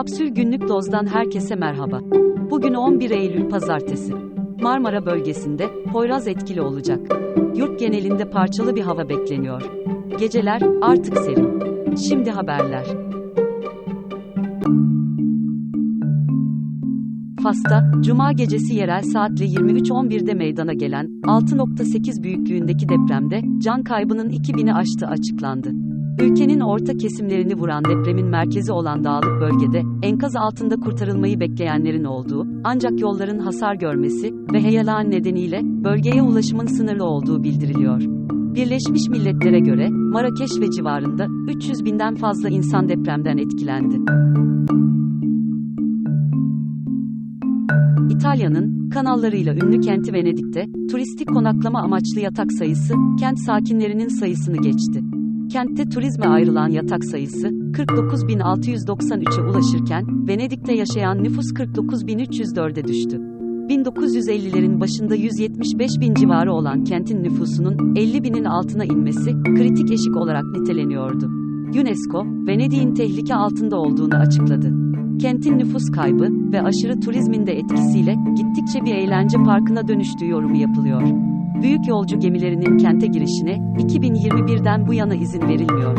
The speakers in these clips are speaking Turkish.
Kapsül Günlük Doz'dan herkese merhaba. Bugün 11 Eylül Pazartesi. Marmara bölgesinde Poyraz etkili olacak. Yurt genelinde parçalı bir hava bekleniyor. Geceler artık serin. Şimdi haberler. Fas'ta, Cuma gecesi yerel saatle 23.11'de meydana gelen 6.8 büyüklüğündeki depremde can kaybının 2000'i aştığı açıklandı. Ülkenin orta kesimlerini vuran depremin merkezi olan dağlık bölgede, enkaz altında kurtarılmayı bekleyenlerin olduğu, ancak yolların hasar görmesi ve heyelan nedeniyle bölgeye ulaşımın sınırlı olduğu bildiriliyor. Birleşmiş Milletler'e göre, Marrakeş ve civarında 300 binden fazla insan depremden etkilendi. İtalya'nın kanallarıyla ünlü kenti Venedik'te turistik konaklama amaçlı yatak sayısı kent sakinlerinin sayısını geçti. Kentte turizme ayrılan yatak sayısı 49.693'e ulaşırken Venedik'te yaşayan nüfus 49.304'e düştü. 1950'lerin başında 175 bin civarı olan kentin nüfusunun 50 binin altına inmesi kritik eşik olarak niteleniyordu. UNESCO, Venedik'in tehlike altında olduğunu açıkladı. Kentin nüfus kaybı ve aşırı turizmin de etkisiyle gittikçe bir eğlence parkına dönüştüğü yorumu yapılıyor. Büyük yolcu gemilerinin kente girişine 2021'den bu yana izin verilmiyor.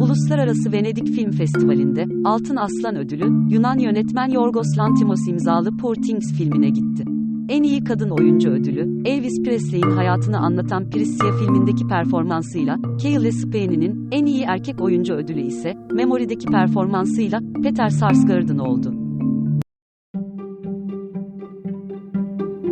Uluslararası Venedik Film Festivali'nde Altın Aslan Ödülü Yunan yönetmen Yorgos Lanthimos imzalı Poor Things filmine gitti. En iyi kadın oyuncu ödülü, Elvis Presley'in hayatını anlatan Priscilla filmindeki performansıyla, Kaylee Spain'in en iyi erkek oyuncu ödülü ise, Memory'deki performansıyla Peter Sarsgaard'ın oldu.